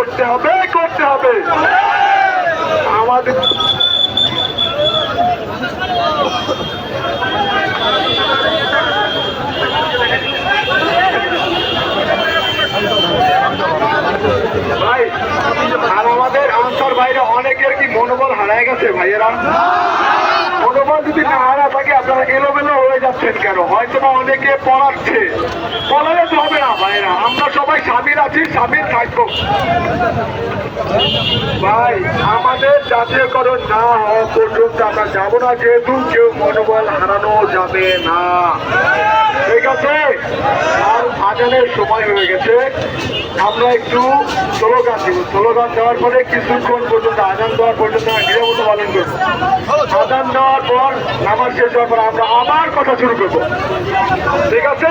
করতে হবে করতে হবে। আমাদের ভাই, আর আমাদের আনসার বাইরে অনেকের কি মনোবল হারায় গেছে ভাইয়েরা? মনোবল যদি না হারা থাকে, আপনারা এলোমেলো হয়ে যাচ্ছেন কেন? হয়তো বা অনেকে পড়াচ্ছে পড়ালে তো হবে না, ভাইরা। আমরা সবাই স্বামীর আছি, স্বামীর থাকব ভাই, আমাদের জাতীয়করণ না হওয়া পর্যন্ত আমরা যাব না, যেহেতু কেউ মনোবল হারানো যাবে না। আজানের সময় হয়ে গেছে। আমরা একটু স্লোগান দিব। স্লোগান দেওয়ার পরে কিছুক্ষণ পর্যন্ত, আজান দেওয়ার পর্যন্ত আমরা নিরাপত্তা পালন করব। আজান দেওয়ার পর নামাজ শেষ হওয়ার পর আমরা আবার কথা শুরু করব। ঠিক আছে?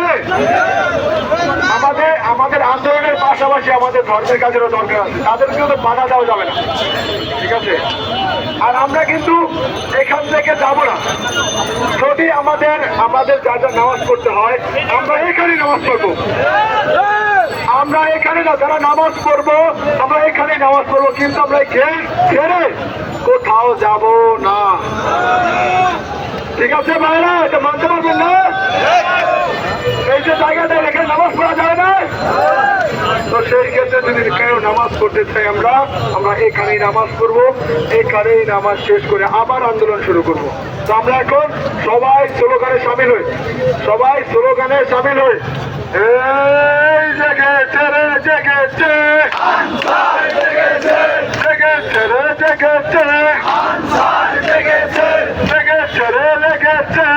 আমাদের আমাদের আন্দোলনের পাশাপাশি আমাদের ধর্মের কাজেরও দরকার আছে। তাদেরকেও তো বাধা দেওয়া যাবে না। ঠিক আছে? আর আমরা কিন্তু এখান থেকে যাব না। যদি আমাদের আমাদের যা যা নামাজ পড়তে হয়, আমরা এখানে নামাজ পড়ব। না যারা নামাজ পড়ব, আমরা এখানে নামাজ পড়ব, কিন্তু আমরা গেট কোথাও যাব না। ঠিক আছে ভাইরা, এটা মানতে পারবেন না? এই যে জায়গাটা এখানে নামাজ পড়া যায় না? তো সেই ক্ষেত্রে যদি কেউ নামাজ পড়তে চাই আমরা আমরা এখানেই নামাজ পড়ব, এখানেই নামাজ শেষ করে আবার আন্দোলন শুরু করব। তো আমরা এখন সবাই স্লোগানে সামিল হই, সবাই স্লোগানে সামিল হই। এই জেগেছে রে জেগেছে জেগেছে রে জেগেছে লেগেছে রে লেগেছে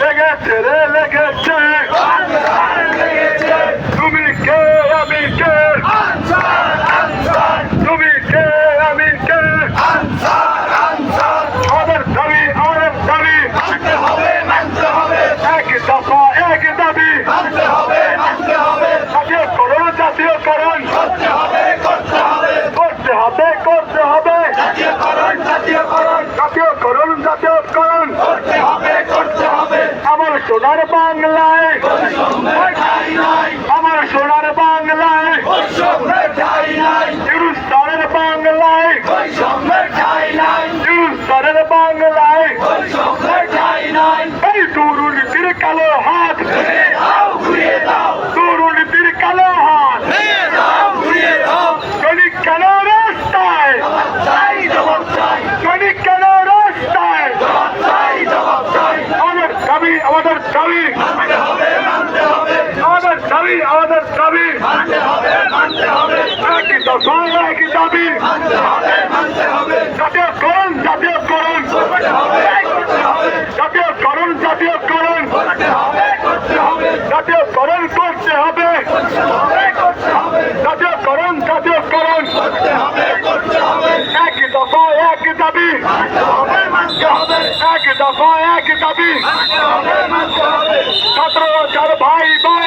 লেগেছে রে লেগেছে তুমি কে আমি কে তুমি কে আমি কে আমাদের দাবি আমাদের দাবি এক দফা এক দাবি জাতীয়করণ জাতীয়করণ করতে হবে করতে হবে জাতীয়করণ জাতীয়করণ আমার সোনার বাংলায়। আমার সোনার বাংলায়। ইউরুস্তানের বাংলায়। ইউরুস্তানের বাংলায় এই দুর্নীতির কালো হাত দুর্নীতির কালো হাত সৈনিক কেন রাস্তায় সৈনিক কেন রাস্তায় আমাদের দাবি আমাদের দাবি আমাদের দাবি আমাদের দাবি। একই দফা একই দাবি। জাতীয়করণ জাতীয়করণ। জাতীয়করণ জাতীয়করণ। জাতীয়করণ করতে হবে। জাতীয়করণ জাতীয়করণ। এক এক দফা এক দাবি। ছাত্র চার ভাই ভাই।